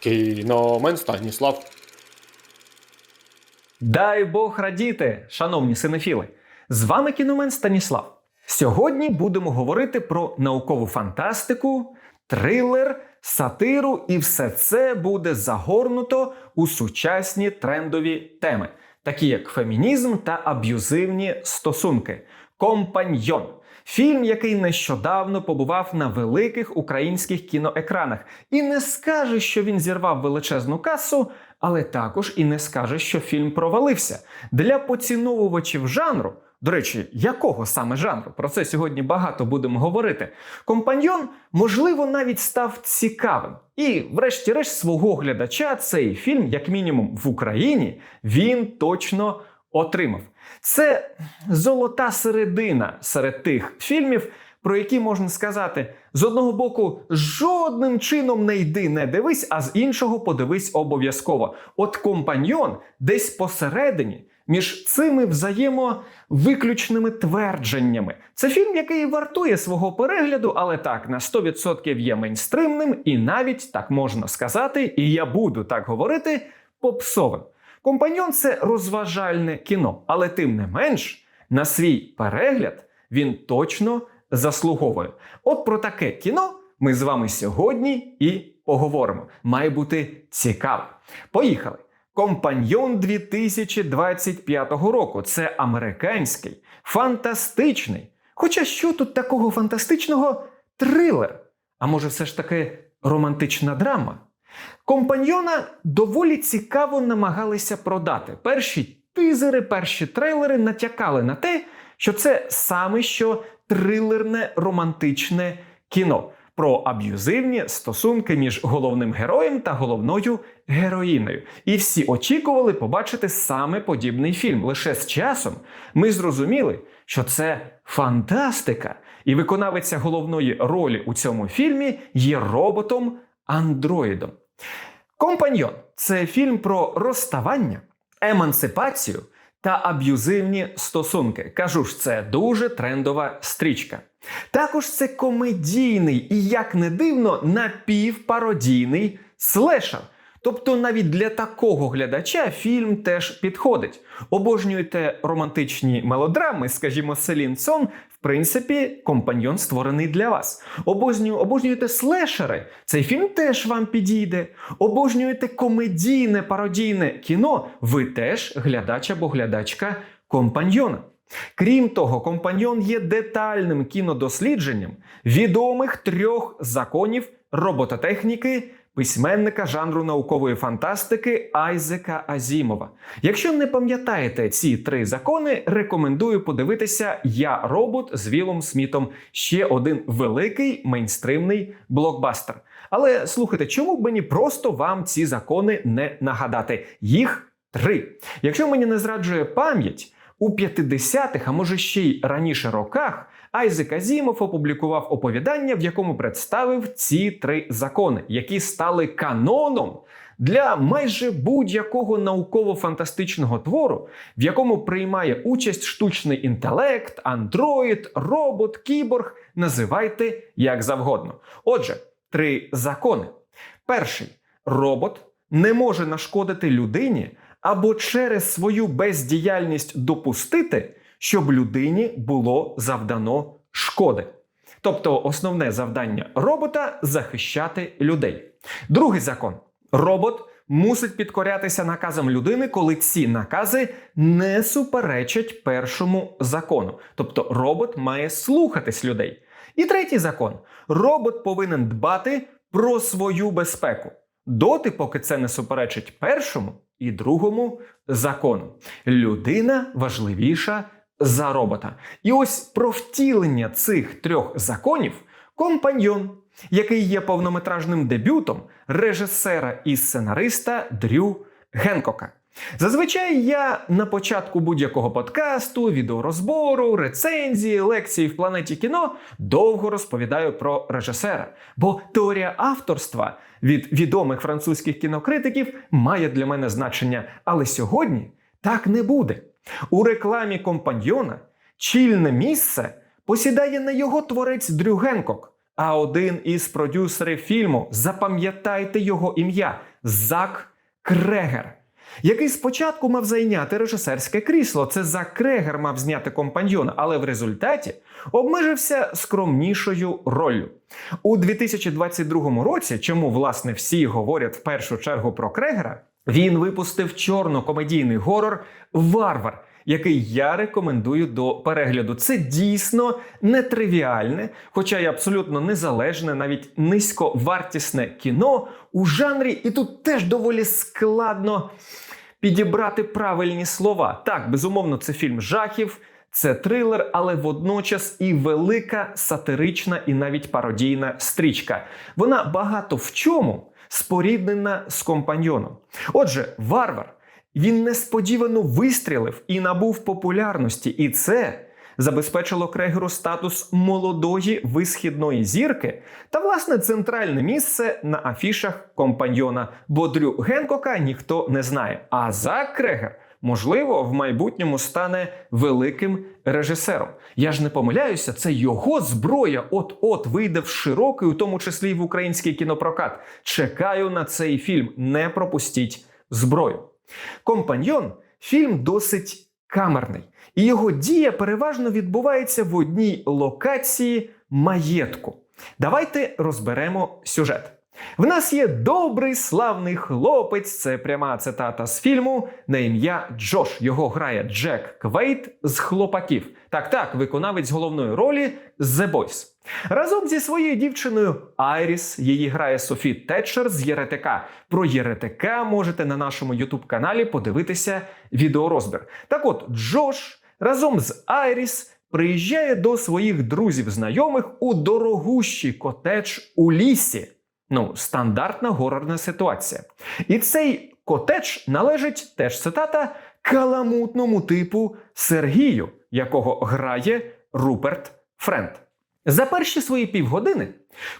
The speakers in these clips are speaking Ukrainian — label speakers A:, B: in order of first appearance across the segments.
A: Кіномен Станіслав.
B: Дай Бог радіти, шановні синефіли! З вами кіномен Станіслав. Сьогодні будемо говорити про наукову фантастику, трилер, сатиру, і все це буде загорнуто у сучасні трендові теми, такі як фемінізм та аб'юзивні стосунки. Компаньйон. Фільм, який нещодавно побував на великих українських кіноекранах, і не скаже, що він зірвав величезну касу, але також і не скаже, що фільм провалився. Для поціновувачів жанру, до речі, якого саме жанру? Про це сьогодні багато будемо говорити. Компаньйон, можливо, навіть став цікавим. І, врешті-решт, свого глядача цей фільм, як мінімум в Україні, він точно отримав. Це золота середина серед тих фільмів, про які можна сказати: з одного боку, жодним чином не йди, не дивись, а з іншого подивись обов'язково. От компаньйон десь посередині. Між цими взаємовиключними твердженнями. Це фільм, який вартує свого перегляду, але так на 100% є мейнстримним, і навіть так можна сказати, і я буду так говорити, попсовим. Компаньон це розважальне кіно, але тим не менш, на свій перегляд він точно заслуговує. От про таке кіно ми з вами сьогодні і поговоримо. Має бути цікаво. Поїхали! Компаньйон 2025 року. Це американський, фантастичний. Хоча що тут такого фантастичного? Трилер. А може, все ж таки романтична драма? Компаньйона доволі цікаво намагалися продати. Перші тизери, перші трейлери натякали на те, що це саме що трилерне романтичне кіно про аб'юзивні стосунки між головним героєм та головною героїною. І всі очікували побачити саме подібний фільм. Лише з часом ми зрозуміли, що це фантастика, і виконавиця головної ролі у цьому фільмі є роботом-андроїдом. Компаньйон це фільм про розставання, емансипацію та аб'юзивні стосунки. Кажу ж, це дуже трендова стрічка. Також це комедійний і, як не дивно, напівпародійний слешер. Тобто навіть для такого глядача фільм теж підходить. Обожнюєте романтичні мелодрами, скажімо, Селін Сон, в принципі, компаньйон створений для вас. Обожнюю, обожнюєте слешери, цей фільм теж вам підійде. Обожнюєте комедійне пародійне кіно, ви теж глядач або глядачка компаньйона. Крім того, компаньйон є детальним кінодослідженням відомих трьох законів робототехніки письменника жанру наукової фантастики Айзека Азімова. Якщо не пам'ятаєте ці три закони, рекомендую подивитися Я робот з Вілом Смітом ще один великий мейнстримний блокбастер. Але слухайте, чому б мені просто вам ці закони не нагадати? Їх три. Якщо мені не зраджує пам'ять. У 50-х, а може ще й раніше роках, Айзек Азімов опублікував оповідання, в якому представив ці три закони, які стали каноном для майже будь-якого науково-фантастичного твору, в якому приймає участь штучний інтелект, андроїд, робот, кіборг, називайте як завгодно. Отже, три закони. Перший робот не може нашкодити людині або через свою бездіяльність допустити, щоб людині було завдано шкоди. Тобто основне завдання робота захищати людей. Другий закон: робот мусить підкорятися наказам людини, коли ці накази не суперечать першому закону. Тобто робот має слухатись людей. І третій закон: робот повинен дбати про свою безпеку доти, поки це не суперечить першому і другому закону. Людина важливіша за робота. І ось про втілення цих трьох законів компаньйон, який є повнометражним дебютом режисера і сценариста Дрю Генкока. Зазвичай я на початку будь-якого подкасту, відеорозбору, рецензії, лекції в планеті кіно довго розповідаю про режисера, бо теорія авторства від відомих французьких кінокритиків має для мене значення. Але сьогодні так не буде. У рекламі компаньйона чільне місце посідає не його творець Дрю Генкок, а один із продюсерів фільму, запам'ятайте його ім'я Зак Крегер, який спочатку мав зайняти режисерське крісло. Це Зак Крегер мав зняти компаньйона, але в результаті обмежився скромнішою роллю. У 2022 році, чому власне всі говорять в першу чергу про Крегера, він випустив чорно-комедійний горор Варвар, який я рекомендую до перегляду. Це дійсно нетривіальне, хоча й абсолютно незалежне, навіть низьковартісне кіно у жанрі, і тут теж доволі складно підібрати правильні слова. Так, безумовно, це фільм жахів. Це трилер, але водночас і велика сатирична і навіть пародійна стрічка. Вона багато в чому споріднена з компаньйоном. Отже, варвар він несподівано вистрілив і набув популярності, і це забезпечило Крегеру статус молодої висхідної зірки та власне центральне місце на афішах компаньйона. Бо Дрю Генкока ніхто не знає. А Зак Крегер. Можливо, в майбутньому стане великим режисером. Я ж не помиляюся, це його зброя от-от вийде в широкий, у тому числі й в український кінопрокат. Чекаю на цей фільм. Не пропустіть зброю. Компаньйон фільм досить камерний, і його дія переважно відбувається в одній локації маєтку. Давайте розберемо сюжет. В нас є добрий славний хлопець, це пряма цитата з фільму на ім'я Джош. Його грає Джек Квейт з хлопаків. Так, так, виконавець головної ролі The Boys. Разом зі своєю дівчиною Айріс її грає Софі Тетчер з Єретика. Про Єретика можете на нашому Ютуб каналі подивитися відеорозбір. Так от, Джош разом з Айріс приїжджає до своїх друзів-знайомих у дорогущий котедж у лісі. Ну, стандартна горорна ситуація. І цей котедж належить теж цитата каламутному типу Сергію, якого грає Руперт Френд. За перші свої півгодини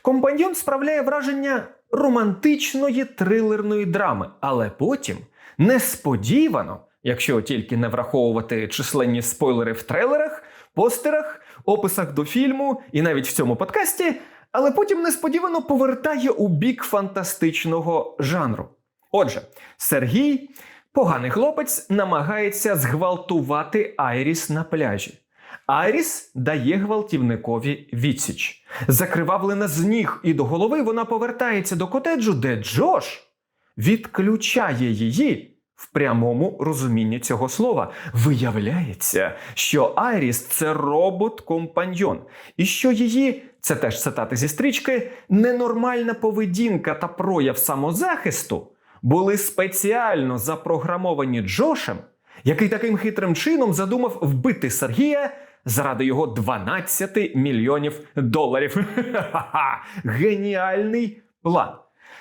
B: компаньйон справляє враження романтичної трилерної драми, але потім несподівано, якщо тільки не враховувати численні спойлери в трейлерах, постерах, описах до фільму і навіть в цьому подкасті, але потім несподівано повертає у бік фантастичного жанру. Отже, Сергій, поганий хлопець, намагається зґвалтувати Айріс на пляжі. Айріс дає гвалтівникові відсіч. Закривавлена з ніг і до голови вона повертається до котеджу, де Джош відключає її в прямому розумінні цього слова. Виявляється, що Айріс це робот-компаньйон, і що її, це теж цитати зі стрічки, ненормальна поведінка та прояв самозахисту були спеціально запрограмовані Джошем, який таким хитрим чином задумав вбити Сергія заради його 12 мільйонів доларів. Геніальний план.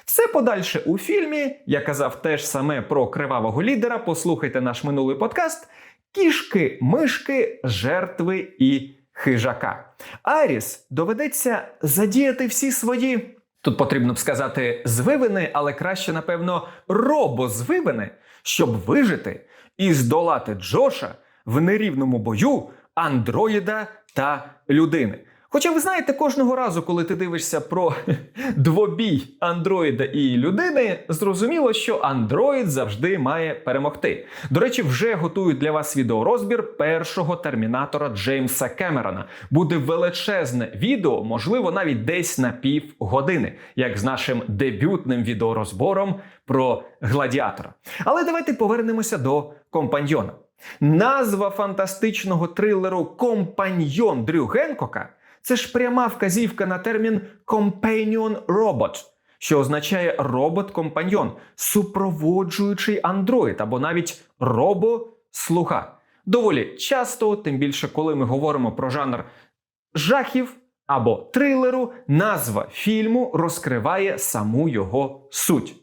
B: Все подальше у фільмі, я казав теж саме про кривавого лідера. Послухайте наш минулий подкаст: кішки, мишки, жертви і хижака. Аріс доведеться задіяти всі свої. Тут потрібно б сказати звивини, але краще, напевно, робозвивини, щоб вижити і здолати Джоша в нерівному бою андроїда та людини. Хоча ви знаєте, кожного разу, коли ти дивишся про двобій андроїда і людини, зрозуміло, що андроїд завжди має перемогти. До речі, вже готують для вас відеорозбір першого термінатора Джеймса Кемерона. Буде величезне відео, можливо, навіть десь на пів години, як з нашим дебютним відеорозбором про гладіатора. Але давайте повернемося до компаньйона. Назва фантастичного трилеру Компаньйон Дрю Генкока це ж пряма вказівка на термін Companion Robot, що означає робот-компаньйон, супроводжуючий андроїд або навіть робо-слуга. Доволі часто, тим більше коли ми говоримо про жанр жахів або трилеру, назва фільму розкриває саму його суть.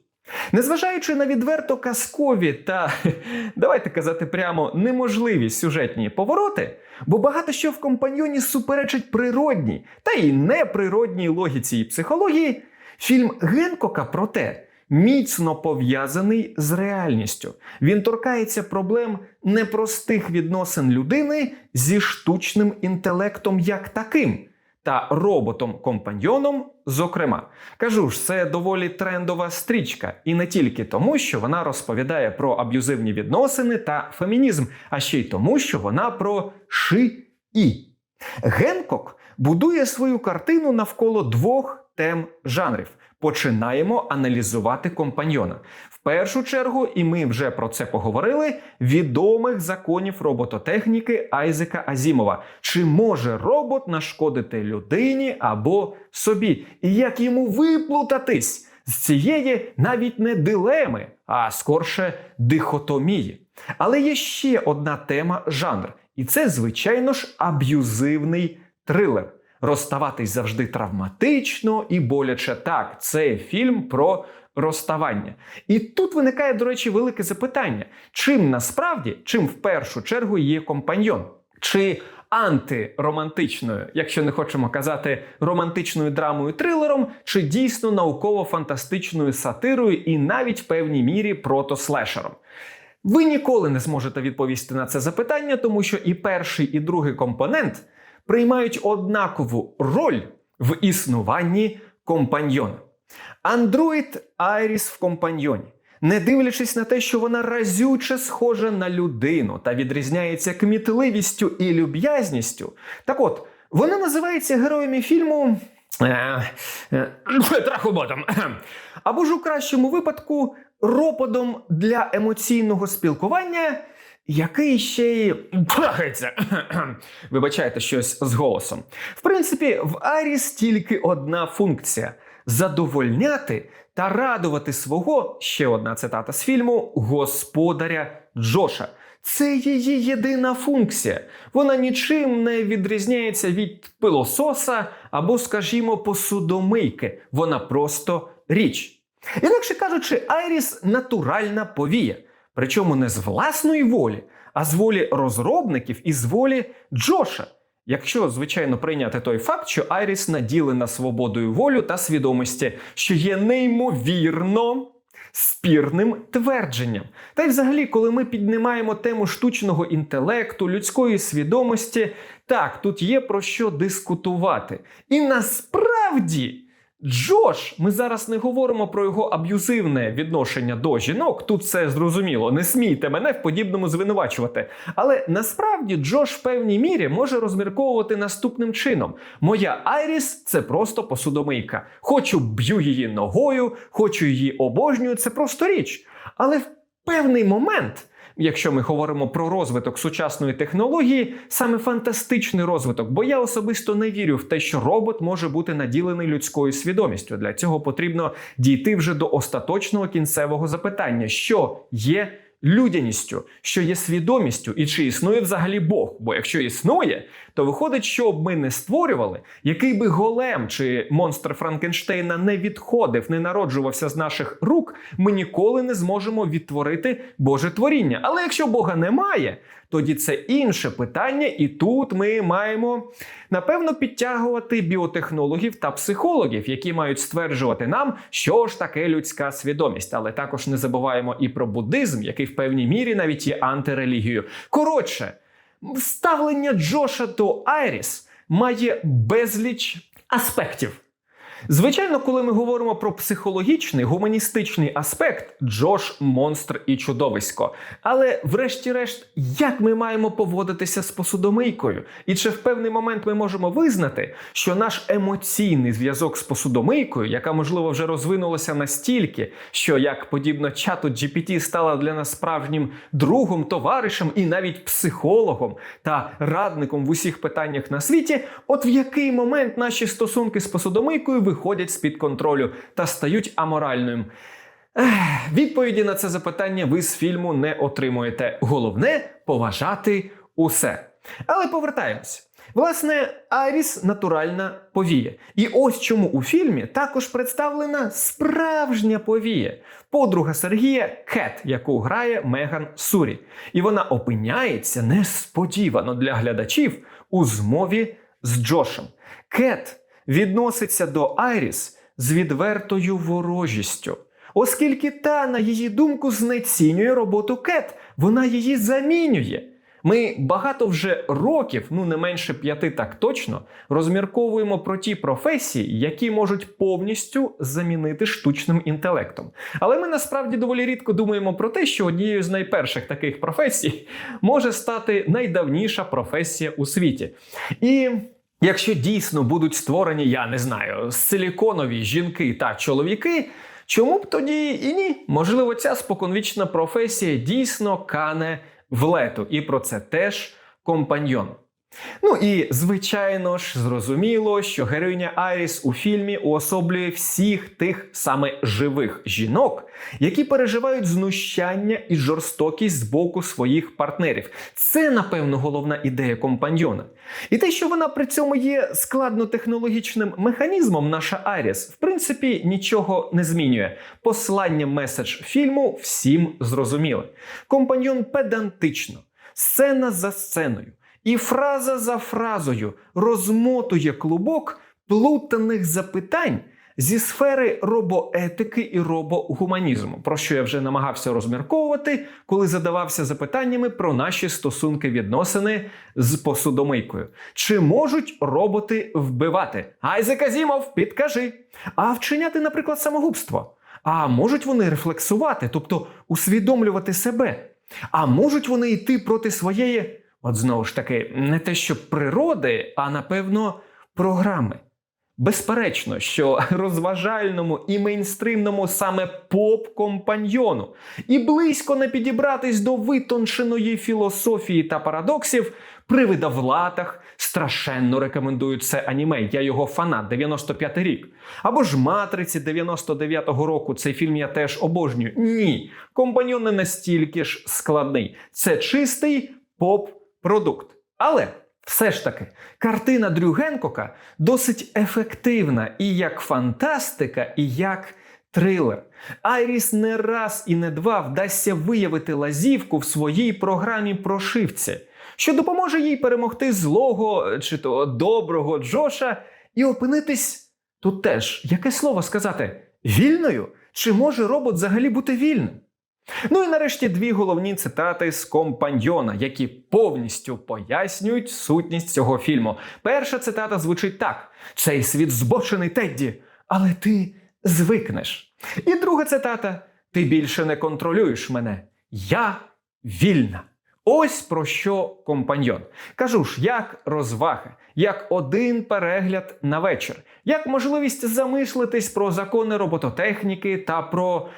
B: Незважаючи на відверто казкові та, давайте казати прямо, неможливі сюжетні повороти, бо багато що в компаньйоні суперечить природній та й неприродній логіці і психології, фільм Генкока проте міцно пов'язаний з реальністю. Він торкається проблем непростих відносин людини зі штучним інтелектом як таким. Та роботом-компаньйоном, зокрема. Кажу ж, це доволі трендова стрічка, і не тільки тому, що вона розповідає про аб'юзивні відносини та фемінізм, а ще й тому, що вона про ши-і. Генкок будує свою картину навколо двох тем жанрів. Починаємо аналізувати компаньйона. В першу чергу, і ми вже про це поговорили, відомих законів робототехніки Айзека Азімова. Чи може робот нашкодити людині або собі? І як йому виплутатись з цієї навіть не дилеми, а скорше дихотомії? Але є ще одна тема жанр, і це, звичайно ж, аб'юзивний трилер. Розставатись завжди травматично і боляче. Так, це фільм про розставання. І тут виникає, до речі, велике запитання: чим насправді, чим в першу чергу є компаньйон? Чи антиромантичною, якщо не хочемо казати романтичною драмою трилером, чи дійсно науково-фантастичною сатирою і навіть в певній мірі протослешером? Ви ніколи не зможете відповісти на це запитання, тому що і перший, і другий компонент приймають однакову роль в існуванні компаньйона. Андроїд Айріс в компаньйоні, не дивлячись на те, що вона разюче схожа на людину та відрізняється кмітливістю і люб'язністю. Так от, вона називається героями фільму. е, е, Трахоботом. Або ж у кращому випадку роподом для емоційного спілкування, який ще й трахається. Вибачайте щось з голосом. В принципі, в Аріс тільки одна функція задовольняти та радувати свого ще одна цитата з фільму господаря Джоша. Це її єдина функція. Вона нічим не відрізняється від пилососа або, скажімо, посудомийки. Вона просто річ. Інакше кажучи, Айріс натуральна повія. Причому не з власної волі, а з волі розробників і з волі Джоша. Якщо, звичайно, прийняти той факт, що Айріс наділена свободою волю та свідомості, що є неймовірно спірним твердженням. Та й взагалі, коли ми піднімаємо тему штучного інтелекту, людської свідомості, так, тут є про що дискутувати. І насправді. Джош, ми зараз не говоримо про його аб'юзивне відношення до жінок. Тут все зрозуміло. Не смійте мене в подібному звинувачувати. Але насправді Джош в певній мірі може розмірковувати наступним чином: моя Айріс це просто посудомийка. Хочу б'ю її ногою, хочу її обожнюю. Це просто річ. Але в певний момент. Якщо ми говоримо про розвиток сучасної технології, саме фантастичний розвиток, бо я особисто не вірю в те, що робот може бути наділений людською свідомістю. Для цього потрібно дійти вже до остаточного кінцевого запитання, що є людяністю, що є свідомістю, і чи існує взагалі Бог. Бо якщо існує, то виходить, що б ми не створювали, який би голем чи монстр Франкенштейна не відходив, не народжувався з наших рук, ми ніколи не зможемо відтворити Боже творіння. Але якщо Бога немає, тоді це інше питання, і тут ми маємо напевно підтягувати біотехнологів та психологів, які мають стверджувати нам, що ж таке людська свідомість. Але також не забуваємо і про буддизм, який в певній мірі навіть є антирелігією. Коротше, ставлення Джоша до Айріс має безліч аспектів. Звичайно, коли ми говоримо про психологічний гуманістичний аспект, Джош монстр і чудовисько. Але, врешті-решт, як ми маємо поводитися з посудомийкою? І чи в певний момент ми можемо визнати, що наш емоційний зв'язок з посудомийкою, яка можливо вже розвинулася настільки, що як подібно чату GPT стала для нас справжнім другом, товаришем і навіть психологом та радником в усіх питаннях на світі, от в який момент наші стосунки з посудомийкою виходять з-під контролю та стають аморальним? Ех, відповіді на це запитання ви з фільму не отримуєте. Головне поважати усе. Але повертаємось. Власне, Айріс натуральна повія. І ось чому у фільмі також представлена справжня повія. Подруга Сергія Кет, яку грає Меган Сурі. І вона опиняється несподівано для глядачів у змові з Джошем. Кет відноситься до Айріс з відвертою ворожістю. Оскільки та, на її думку, знецінює роботу Кет, вона її замінює. Ми багато вже років, ну не менше п'яти так точно, розмірковуємо про ті професії, які можуть повністю замінити штучним інтелектом. Але ми насправді доволі рідко думаємо про те, що однією з найперших таких професій може стати найдавніша професія у світі. І якщо дійсно будуть створені, я не знаю, силіконові жінки та чоловіки. Чому б тоді і ні? Можливо, ця споконвічна професія дійсно кане в лету, і про це теж компаньйон. Ну і звичайно ж, зрозуміло, що героїня Айріс у фільмі уособлює всіх тих саме живих жінок, які переживають знущання і жорстокість з боку своїх партнерів. Це, напевно, головна ідея компаньйона. І те, що вона при цьому є складнотехнологічним механізмом, наша Айріс, в принципі, нічого не змінює. Послання меседж фільму всім зрозуміле. Компаньйон педантично, сцена за сценою. І фраза за фразою розмотує клубок плутаних запитань зі сфери робоетики і робогуманізму, про що я вже намагався розмірковувати, коли задавався запитаннями про наші стосунки відносини з посудомийкою. Чи можуть роботи вбивати? Айзек Азімов, підкажи. А вчиняти, наприклад, самогубство? А можуть вони рефлексувати, тобто усвідомлювати себе? А можуть вони йти проти своєї. От знову ж таки, не те, що природи, а напевно програми. Безперечно, що розважальному і мейнстримному саме поп-компаньйону і близько не підібратись до витонченої філософії та парадоксів, привида в латах страшенно рекомендують це аніме. Я його фанат 95 рік. Або ж матриці 99-го року. Цей фільм я теж обожнюю. Ні, компаньйон не настільки ж складний. Це чистий поп-продукт. Але. Все ж таки, картина Дрю Генкока досить ефективна і як фантастика, і як трилер. Айріс не раз і не два вдасться виявити лазівку в своїй програмі прошивці, що допоможе їй перемогти злого чи то доброго Джоша і опинитись тут теж, яке слово сказати, вільною? Чи може робот взагалі бути вільним? Ну і нарешті дві головні цитати з компаньйона, які повністю пояснюють сутність цього фільму. Перша цитата звучить так: цей світ збочений Тедді, але ти звикнеш. І друга цитата: Ти більше не контролюєш мене. Я вільна. Ось про що компаньйон. Кажу ж, як розвага, як один перегляд на вечір, як можливість замислитись про закони робототехніки та про.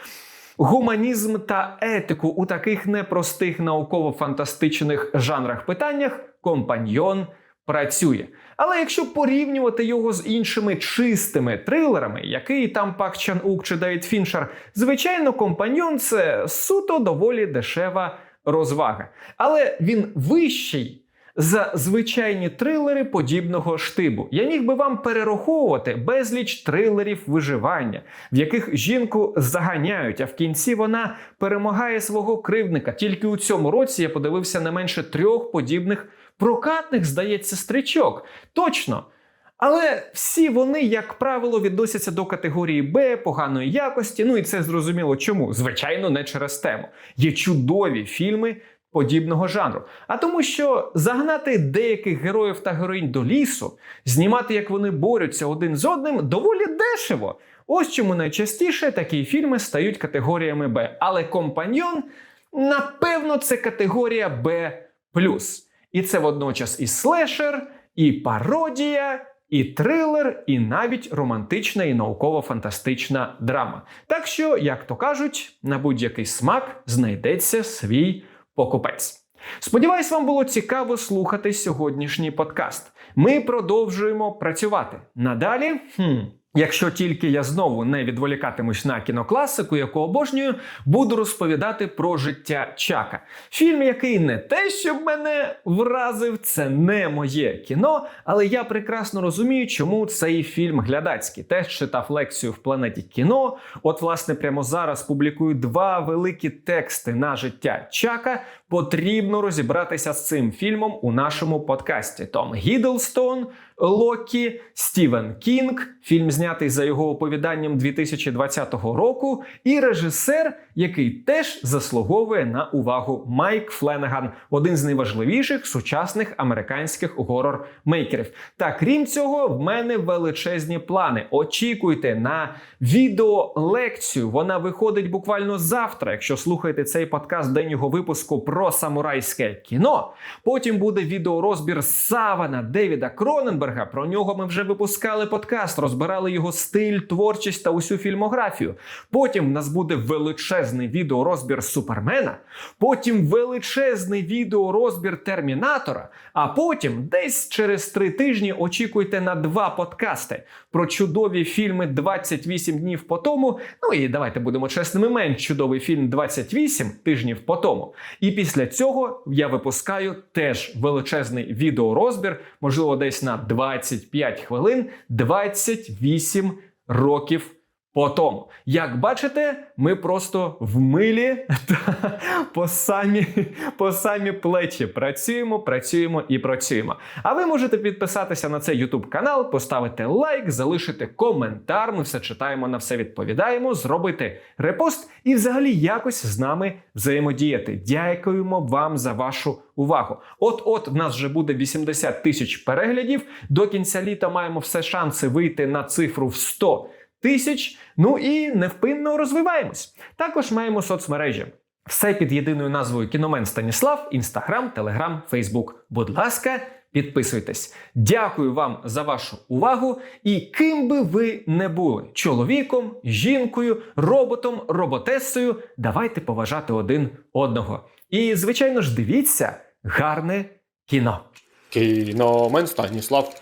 B: Гуманізм та етику у таких непростих науково-фантастичних жанрах питаннях компаньйон працює. Але якщо порівнювати його з іншими чистими трилерами, який там Пак Чан Ук чи Дейвід Фіншер, звичайно, компаньйон це суто доволі дешева розвага. Але він вищий за звичайні трилери подібного штибу. Я міг би вам перераховувати безліч трилерів виживання, в яких жінку заганяють, а в кінці вона перемагає свого кривдника. Тільки у цьому році я подивився не менше трьох подібних прокатних, здається, стрічок. Точно. Але всі вони, як правило, відносяться до категорії Б, поганої якості. Ну і це зрозуміло чому. Звичайно, не через тему. Є чудові фільми подібного жанру. А тому, що загнати деяких героїв та героїнь до лісу, знімати, як вони борються один з одним, доволі дешево. Ось чому найчастіше такі фільми стають категоріями Б. Але компаньйон, напевно, це категорія Б. І це водночас і слешер, і пародія. І трилер, і навіть романтична і науково-фантастична драма. Так що, як то кажуть, на будь-який смак знайдеться свій покупець. Сподіваюсь, вам було цікаво слухати сьогоднішній подкаст. Ми продовжуємо працювати. Надалі, хм, якщо тільки я знову не відволікатимусь на кінокласику, яку обожнюю, буду розповідати про життя Чака. Фільм, який не те, щоб мене вразив, це не моє кіно, але я прекрасно розумію, чому цей фільм глядацький. Теж читав лекцію в планеті кіно. От, власне, прямо зараз публікую два великі тексти на життя Чака. Потрібно розібратися з цим фільмом у нашому подкасті. Том Гідлстон Локі, Стівен Кінг, фільм знятий за його оповіданням 2020 року, і режисер, який теж заслуговує на увагу Майк Фленеган, один з найважливіших сучасних американських горор-мейкерів. Та крім цього, в мене величезні плани. Очікуйте на відеолекцію. Вона виходить буквально завтра. Якщо слухаєте цей подкаст день його випуску про самурайське кіно. Потім буде відеорозбір Савана Девіда Кроненберга. Про нього ми вже випускали подкаст, розбирали його стиль, творчість та усю фільмографію. Потім в нас буде величезний відеорозбір Супермена. Потім величезний відеорозбір Термінатора. А потім, десь через три тижні, очікуйте на два подкасти про чудові фільми 28 днів по тому. Ну і давайте будемо чесними, менш чудовий фільм 28 тижнів по тому. І після цього я випускаю теж величезний відеорозбір, можливо, десь на 25 хвилин, 28 років. По тому, як бачите, ми просто в милі та по самі, по самі плечі працюємо, працюємо і працюємо. А ви можете підписатися на цей YouTube канал, поставити лайк, залишити коментар. Ми все читаємо, на все відповідаємо, зробити репост і взагалі якось з нами взаємодіяти. Дякуємо вам за вашу увагу. От-от в нас вже буде 80 тисяч переглядів. До кінця літа маємо все шанси вийти на цифру в 100 тисяч. Ну і невпинно розвиваємось. Також маємо соцмережі. Все під єдиною назвою Кіномен Станіслав, Інстаграм, Телеграм, Фейсбук. Будь ласка, підписуйтесь. Дякую вам за вашу увагу. І ким би ви не були чоловіком, жінкою, роботом, роботесою, давайте поважати один одного. І, звичайно ж, дивіться гарне кіно.
A: Кіномен Станіслав.